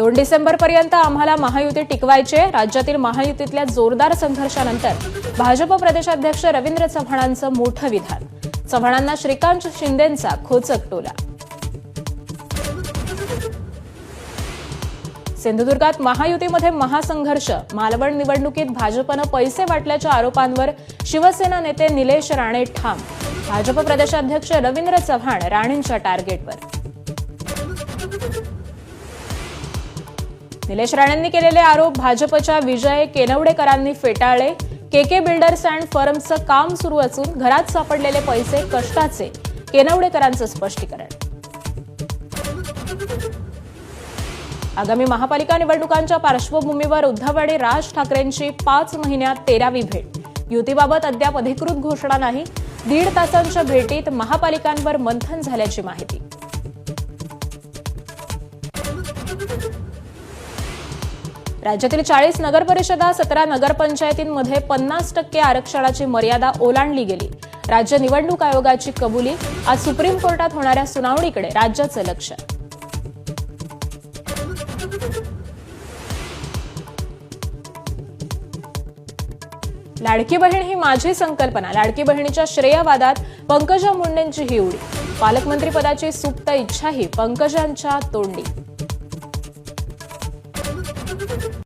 दोन डिसेंबरपर्यंत आम्हाला महायुती टिकवायचे. राज्यातील महायुतीतल्या जोरदार संघर्षानंतर भाजप प्रदेशाध्यक्ष रवींद्र चव्हाणांचं मोठं विधान. चव्हाणांना श्रीकांत शिंदेंचा खोचक टोला. सिंधुदुर्गात महायुतीमध्ये महासंघर्ष. मालवण निवडणुकीत भाजपनं पैसे वाटल्याच्या आरोपांवर शिवसेना नेते निलेश राणे ठाम. भाजप प्रदेशाध्यक्ष रवींद्र चव्हाण राणेंच्या टार्गेटवर. निलेश राणेंनी केलेले आरोप भाजपच्या विजय केनवडेकरांनी फेटाळले. केके बिल्डर्स अँड फर्मचं काम सुरू असून घरात सापडलेले पैसे कष्टाचे केनवडेकरांचं स्पष्टीकरण. आगामी महापालिका निवडणुकांच्या पार्श्वभूमीवर उद्धव आणि राज ठाकरेंची पाच महिन्यात तेरावी भेट. युतीबाबत अद्याप अधिकृत घोषणा नाही. दीड तासांच्या भेटीत महापालिकांवर मंथन झाल्याची माहिती. राज्यातील चाळीस नगरपरिषदा सतरा नगरपंचायतींमध्ये पन्नास टक्के आरक्षणाची मर्यादा ओलांडली गेली. राज्य निवडणूक आयोगाची कबुली आज सुप्रीम कोर्टात होणाऱ्या सुनावणीकडे राज्याचं लक्ष. लाडकी बहीण ही माझी संकल्पना. लाडकी बहिणीच्या श्रेयवादात पंकजा मुंडेंची ही उडी. पालकमंत्रीपदाची सुप्त इच्छाही पंकजांच्या तोंडी. フフフフ。